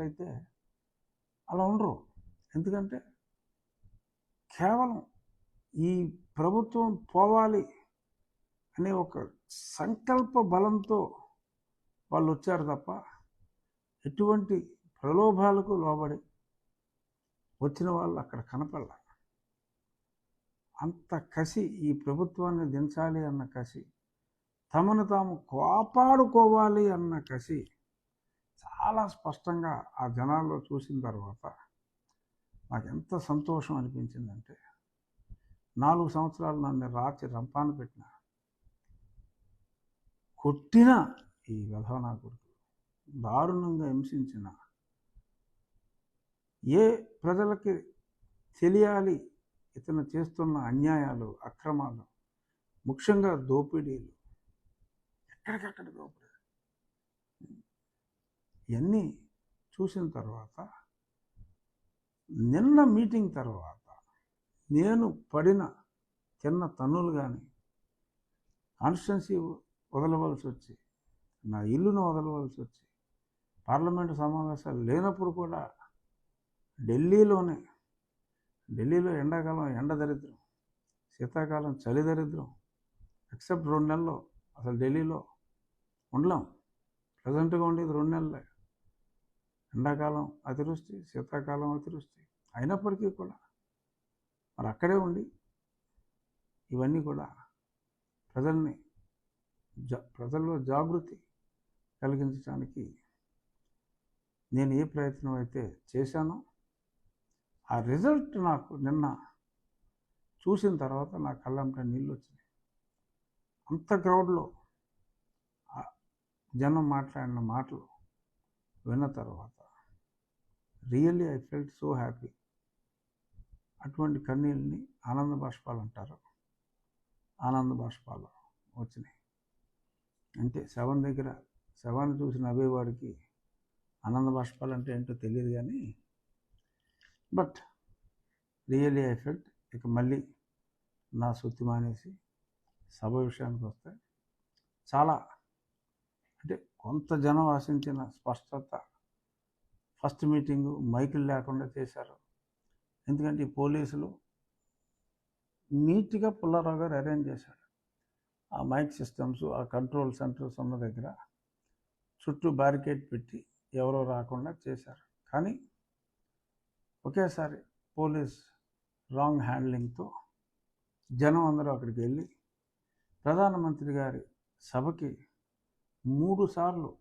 జర్నలిస్టులు అయితే అలా ఉండరు. ఎందుకంటే కేవలం ఈ ప్రభుత్వం పోవాలి అనే ఒక సంకల్ప బలంతో వాళ్ళు వచ్చారు తప్ప ఎటువంటి ప్రలోభాలకు లోబడి వచ్చిన వాళ్ళు అక్కడ కనపడాల. అంత కసి ఈ ప్రభుత్వాన్ని దించాలి అన్న కసి తమను తాము కాపాడుకోవాలి అన్న కసి చాలా స్పష్టంగా ఆ జనాల్లో చూసిన తర్వాత నాకు ఎంత సంతోషం అనిపించిందంటే నాలుగు సంవత్సరాలు నన్ను రాచి రంపాన పెట్టిన కొట్టిన ఈ విధవనా కొడుకు దారుణంగా హింసించిన ఏ ప్రజలకి తెలియాలి ఇతను చేస్తున్న అన్యాయాలు అక్రమాలు ముఖ్యంగా దోపిడీలు ఎక్కడికక్కడ దోపిడీ ఇవన్నీ చూసిన తర్వాత నిన్న మీటింగ్ తర్వాత నేను పడిన చిన్న తన్నులు కానీ కాన్స్టిట్యున్సీ వదలవలసి వచ్చి నా ఇల్లును వదలవలసి వచ్చి పార్లమెంటు సమావేశాలు లేనప్పుడు కూడా ఢిల్లీలోనే ఢిల్లీలో ఎండాకాలం ఎండ దరిద్రం శీతాకాలం చలి దరిద్రం ఎక్సెప్ట్ రెండు నెలలు అసలు ఢిల్లీలో ఉండలేం. ప్రజెంట్గా ఉండేది రెండు నెలలే. ఎండాకాలం అతివృష్టి శీతాకాలం అతివృష్టి అయినప్పటికీ కూడా మరి అక్కడే ఉండి ఇవన్నీ కూడా ప్రజల్ని జా ప్రజల్లో జాగృతి కలిగించడానికి నేను ఏ ప్రయత్నం అయితే చేశానో ఆ రిజల్ట్ నాకు నిన్న చూసిన తర్వాత నా కళ్ళంట నీళ్ళు వచ్చినాయి అంత క్రౌడ్లో జనం మాట్లాడిన మాటలు విన్న తర్వాత really I felt so happy అటువంటి కన్నీళ్ళని ఆనంద బాష్పాలు అంటారు. ఆనంద బాష్పాలు వచ్చినాయి. అంటే శవం దగ్గర శవాన్ని చూసి నవ్వేవాడికి ఆనంద బాష్పాలు అంటే ఏంటో తెలియదు కానీ బట్ రియల్లీ ఐ ఫెల్ట్ ఇక మళ్ళీ నా సుత్తి మానేసి సభ విషయానికి వస్తే చాలా అంటే కొంత జనం ఆశించిన స్పష్టత ఫస్ట్ మీటింగు మైకులు లేకుండా చేశారు. ఎందుకంటే ఈ పోలీసులు నీట్గా పుల్లారావు గారు అరేంజ్ చేశాడు ఆ మైక్ సిస్టమ్స్ ఆ కంట్రోల్ సెంటర్స్ ఉన్న దగ్గర చుట్టూ బ్యారికేడ్ పెట్టి ఎవరో రాకుండా చేశారు. కానీ ఒకేసారి పోలీస్ రాంగ్ హ్యాండ్లింగ్తో జనం అందరూ అక్కడికి వెళ్ళి ప్రధానమంత్రి గారి సభకి మూడు సార్లు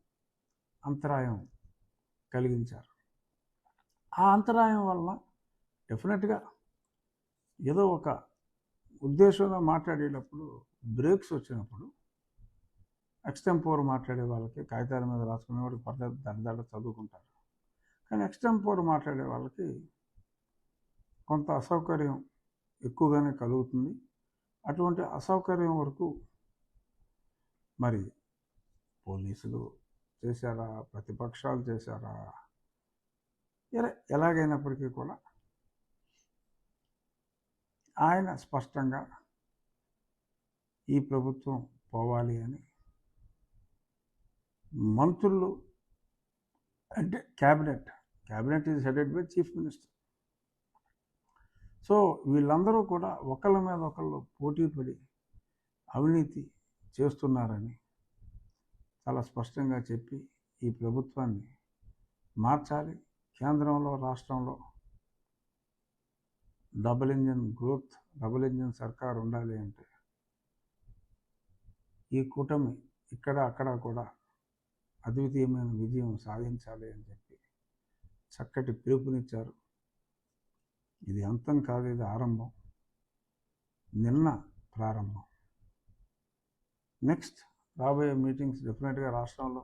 అంతరాయం కలిగించారు. ఆ అంతరాయం వలన డెఫినెట్గా ఏదో ఒక ఉద్దేశంగా మాట్లాడేటప్పుడు బ్రేక్స్ వచ్చినప్పుడు ఎక్స్టెంపోర్ మాట్లాడే వాళ్ళకి కాగితాల మీద రాసుకునే వాళ్ళకి పర్లేదు దడదడ చదువుకుంటారు. కానీ ఎక్స్టెంపోర్ మాట్లాడే వాళ్ళకి కొంత అసౌకర్యం ఎక్కువగానే కలుగుతుంది. అటువంటి అసౌకర్యం వరకు మరి పోలీసులు చేశారా? ప్రతిపక్షాలు చేశారా? ఇలా ఎలాగైనప్పటికీ కూడా ఆయన స్పష్టంగా ఈ ప్రభుత్వం పోవాలి అని మంత్రులు అంటే cabinet cabinet is headed by chief minister. So వీళ్ళందరూ కూడా ఒకళ్ళ మీద ఒకళ్ళు పోటీ పడి అవినీతి చేస్తున్నారని చాలా స్పష్టంగా చెప్పి ఈ ప్రభుత్వాన్ని మార్చాలి. కేంద్రంలో రాష్ట్రంలో double engine growth double engine సర్కార్ ఉండాలి అంటే ఈ కూటమి ఇక్కడ అక్కడ కూడా అద్వితీయమైన విజయం సాధించాలి అని చెప్పి చక్కటి పిలుపునిచ్చారు. ఇది అంతం కాదు ఇది ఆరంభం. నిన్న ప్రారంభం. నెక్స్ట్ రాబోయే మీటింగ్స్ డెఫినెట్గా రాష్ట్రంలో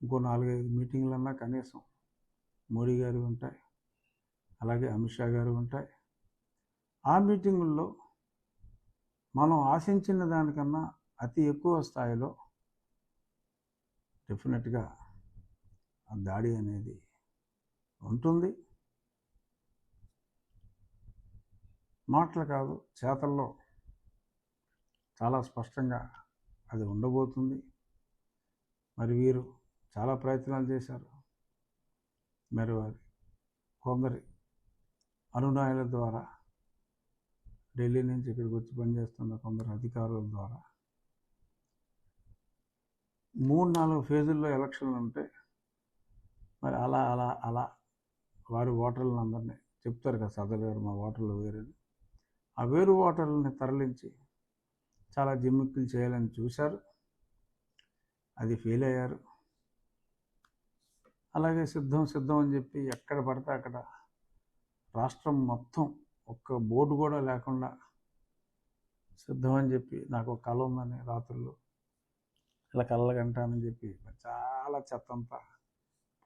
ఇంకో నాలుగైదు మీటింగ్లన్నా కనీసం మోడీ గారు ఉంటాయి అలాగే అమిత్ షా గారు ఉంటాయి. ఆ మీటింగుల్లో మనం ఆశించిన దానికన్నా అతి ఎక్కువ స్థాయిలో డెఫినెట్గా ఆ దాడి అనేది ఉంటుంది. మాటలు కాదు చేతల్లో చాలా స్పష్టంగా అది ఉండబోతుంది. మరి వీరు చాలా ప్రయత్నాలు చేశారు. మరి వారి కొందరి అనునాయుల ద్వారా ఢిల్లీ నుంచి ఇక్కడికి వచ్చి పనిచేస్తున్న కొందరు అధికారుల ద్వారా మూడు నాలుగు ఫేజుల్లో ఎలక్షన్లు ఉంటే మరి అలా అలా అలా వారి ఓటర్లను అందరినీ చెప్తారు కదా సదరు గారు మా ఓటర్లు వేరని. ఆ వేరు ఓటర్లని తరలించి చాలా జిమ్మిక్కులు చేయాలని చూశారు. అది ఫెయిల్ అయ్యారు. అలాగే సిద్ధం సిద్ధం అని చెప్పి ఎక్కడ పడితే అక్కడ రాష్ట్రం మొత్తం ఒక్క బోర్డు కూడా లేకుండా సిద్ధం అని చెప్పి నాకు ఒక కళ ఉందని రాత్రుల్లో ఇలా కళ్ళగంటానని చెప్పి చాలా చెత్త అంతా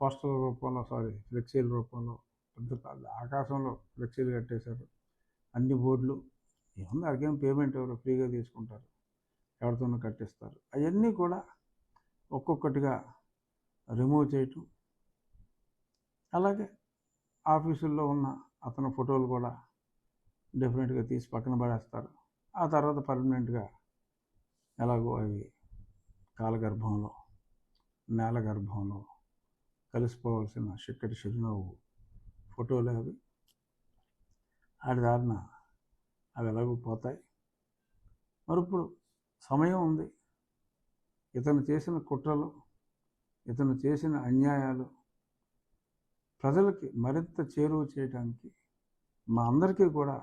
పోస్టల్ రూపంలో సారీ ఫ్లెక్సీల రూపంలో పెద్ద పెద్ద ఆకాశంలో ఫ్లెక్సీలు కట్టేశారు. అన్ని బోర్డులు ఏముంది అడిగేం పేమెంట్ ఎవరు ఫ్రీగా తీసుకుంటారు ఎవరితోనూ కట్టిస్తారు. అవన్నీ కూడా ఒక్కొక్కటిగా రిమూవ్ చేయటం. అలాగే ఆఫీసుల్లో ఉన్న అతని ఫోటోలు కూడా డెఫినెట్గా తీసి పక్కన పడేస్తారు. ఆ తర్వాత పర్మనెంట్గా ఎలాగో అవి కాలగర్భంలో నేల గర్భంలో కలిసిపోవాల్సిన చిక్కటి చిరునవ్వు ఫోటోలు అవి. ఆడి దారిన అవి ఎలాగో పోతాయి. మరి ఇప్పుడు సమయం ఉంది. ఇతను చేసిన కుట్రలు ఇతను చేసిన అన్యాయాలు ప్రజలకి మరింత చేరువ చేయడానికి మా అందరికీ కూడా